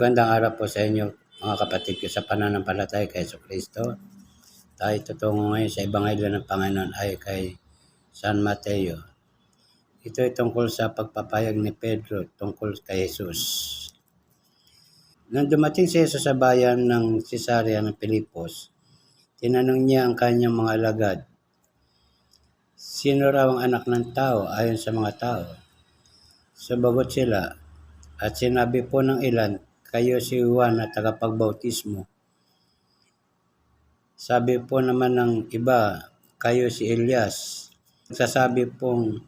Magandang araw po sa inyo mga kapatid ko sa pananampalataya kay Yeso Kristo. Tayo tutungo ngayon sa Ebanghelyo ng Panginoon ay kay San Mateo. Ito ay tungkol sa pagpapayag ni Pedro tungkol kay Jesus. Nang dumating si Jesus sa bayan ng Cesarea ng Pilipos, tinanong niya ang kanyang mga alagad, Sino raw ang anak ng tao ayon sa mga tao? Sumagot sila, at sinabi po ng ilan, kayo si Juan na tagapagbautismo. Sabi po naman ng iba, kayo si Elias. Sasabi pong,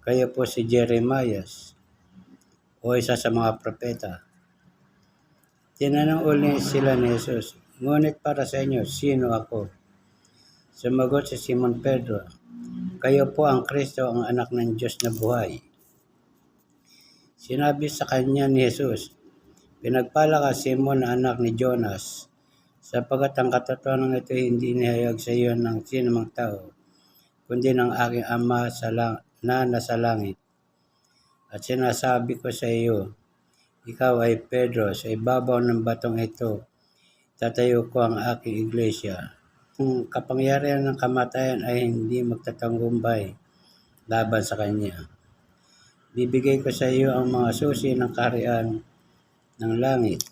kayo po si Jeremias o isa sa mga propeta. Tinanong uli sila ni Jesus, ngunit para sa inyo, sino ako? Sumagot si Simon Pedro, kayo po ang Kristo, ang anak ng Diyos na buhay. Sinabi sa kanya ni Jesus, Pinagpala ka Simon na anak ni Jonas, sapagat ang katotohanan ito hindi inihayag sa iyo ng sinumang tao, kundi ng aking ama sa lang, na nasa langit. At sinasabi ko sa iyo, ikaw ay Pedro, sa ibabaw ng batong ito, tatayo ko ang aking iglesia. Ang kapangyarihan ng kamatayan ay hindi magtatanggumbay laban sa kanya. Bibigay ko sa iyo ang mga susi ng kaharian ng langit.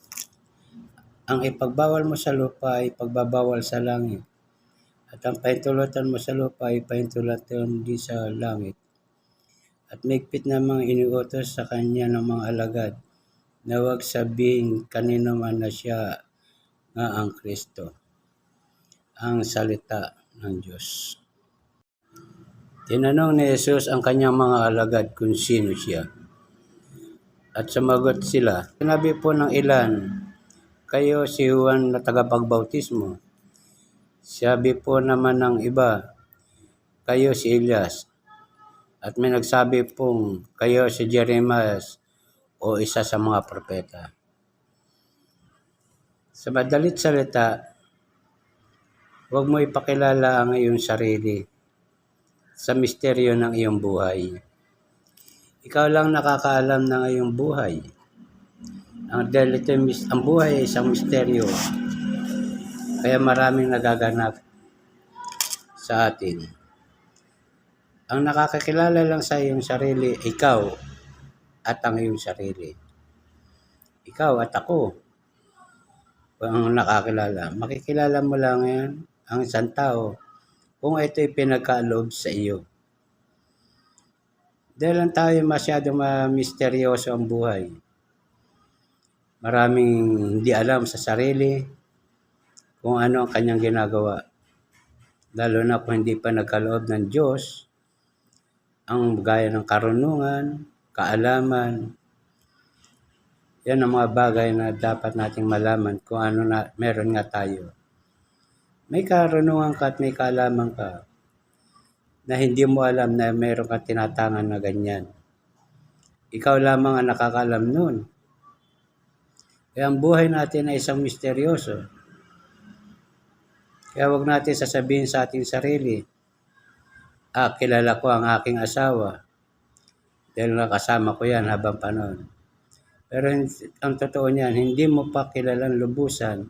Ang ipagbawal mo sa lupa ay pagbabawal sa langit. At ang pahintulutan mo sa lupa ay pahintulutan din sa langit. At migpit na mga iniutos sa kanya ng mga alagad na huwag sabihin kanino man na siya nga ang Kristo. Ang salita ng Diyos. Tinanong ni Jesus ang kanyang mga alagad kung sino siya. At sumagot sila, sinabi po ng ilan, kayo si Juan na tagapagbautismo. Sabi po naman ng iba, kayo si Elias. At may nagsabi pong, kayo si Jeremias o isa sa mga propeta. Sa madalit salita, huwag mo ipakilala ang iyong sarili sa misteryo ng iyong buhay. Ikaw lang nakakaalam ng iyong buhay. Ang, ito, ang buhay ay isang misteryo. Kaya maraming nagaganap sa atin. Ang nakakakilala lang sa iyong sarili, ikaw at ang iyong sarili. Ikaw at ako ang nakakilala. Makikilala mo lang yan ang isang tao kung ito'y pinagkaloob sa iyo. Dahil lang tayo masyadong misteryoso ang buhay. Maraming hindi alam sa sarili kung ano ang kanyang ginagawa. Lalo na kung hindi pa nagkaloob ng Diyos ang gaya ng karunungan, kaalaman. Yan ang mga bagay na dapat nating malaman kung ano na meron nga tayo. May karunungan ka at may kaalaman ka na hindi mo alam na meron kang tinatangan na ganyan. Ikaw lamang ang nakakalam nun. Kaya ang buhay natin ay isang misteryoso. Kaya wag natin sasabihin sa ating sarili, ah, kilala ko ang aking asawa. Dahil nakasama ko yan habang panahon. Pero ang totoo niyan, hindi mo pa kilalang lubusan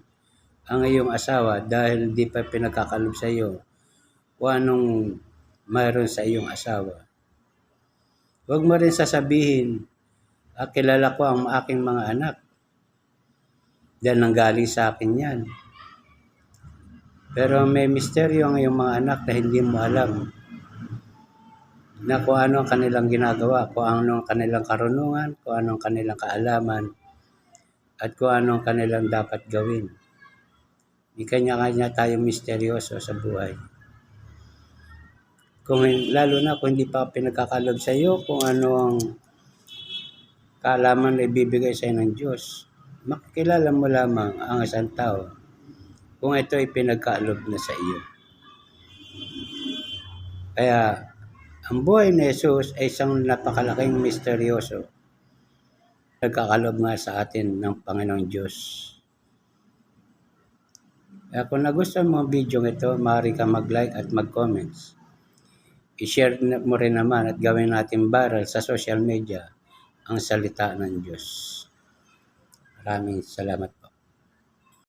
ang iyong asawa dahil hindi pa pinagkakalob sa iyo kung anong mayroon sa iyong asawa. Huwag mo rin sasabihin, ah, kilala ko ang aking mga anak. Dahil nanggaling sa akin yan. Pero may misteryo ang iyong mga anak na hindi mo alam na kung ano ang kanilang ginagawa, kung ano ang kanilang karunungan, kung ano ang kanilang kaalaman, at kung ano ang kanilang dapat gawin. Hindi kanya-kanya tayong misteryoso sa buhay. Kung lalo na kung hindi pa pinagkakalob sa iyo kung ano ang kaalaman na ibibigay sa iyo ng Diyos, makikilala mo lamang ang isang tao kung ito ay pinagkalob na sa iyo. Kaya ang buhay ni Jesus ay isang napakalaking misteryoso. Nagkakalob nga sa atin ng Panginoong Diyos. Kaya kung nagustuhan mo ang video ito, maaari ka mag-like at mag-comments i-share mo rin naman at gawin natin viral sa social media ang salita ng Diyos. Maraming salamat.